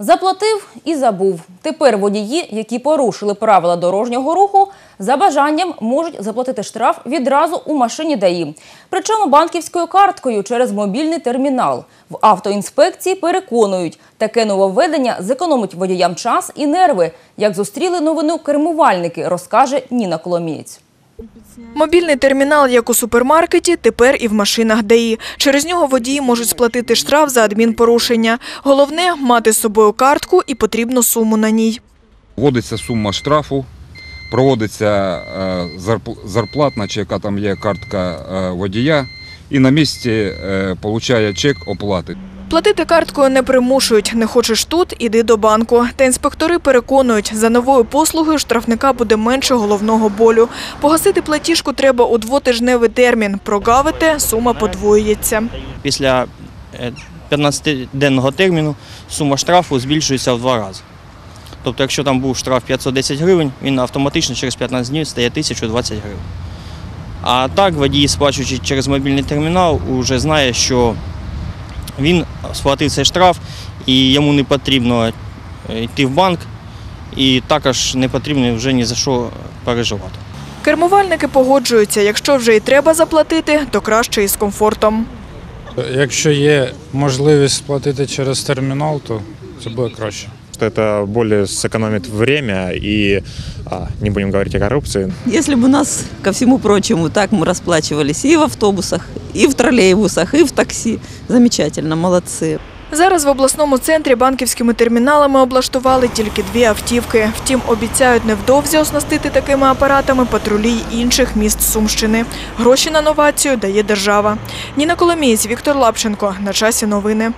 Заплатив і забув. Тепер водії, які порушили правила дорожнього руху, за бажанням можуть заплатити штраф відразу у машині ДАІ. Причому банківською карткою через мобільний термінал. В автоінспекції переконують, таке нововведення зекономить водіям час і нерви. Як зустріли новину кермувальники, розкаже Ніна Коломієць. Мобільний термінал, як у супермаркеті, тепер і в машинах ДАІ. Через нього водії можуть сплатити штраф за адмінпорушення. Головне – мати з собою картку і потрібну суму на ній. Вводиться сума штрафу, проводиться е, зарплатна чи яка там є картка е, водія, і на місці е, получає чек оплати. Платити карткою не примушують. Не хочеш тут – іди до банку. Та інспектори переконують, за новою послугою штрафника буде менше головного болю. Погасити платіжку треба у двотижневий термін. Прогавите – сума подвоюється. Після е, 15-денного терміну сума штрафу збільшується в два рази. Тобто, якщо там був штраф 510 гривень, він автоматично через 15 днів стає 1020 гривень. А так, водій, сплачуючи через мобільний термінал, вже знає, що він сплатив цей штраф і йому не потрібно е, йти в банк, і також не потрібно вже ні за що переживати. Кермувальники погоджуються, якщо вже і треба заплатити, то краще із комфортом. Якщо є можливість сплатити через термінал, то це буде краще что это более сэкономит время и а, не будем говорить о коррупции. Если бы у нас, ко всему прочему, так мы расплачивались и в автобусах, и в троллейбусах, и в такси. Замечательно, молодцы. Зараз в обласному центрі банківськими терміналами облаштували тільки дві автівки. Втім, обіцяють невдовзі оснастити такими апаратами патрулі й інших міст Сумщини. Гроші на новацію дає держава. Ніна Коломієць, Віктор Лапченко. На часі новини.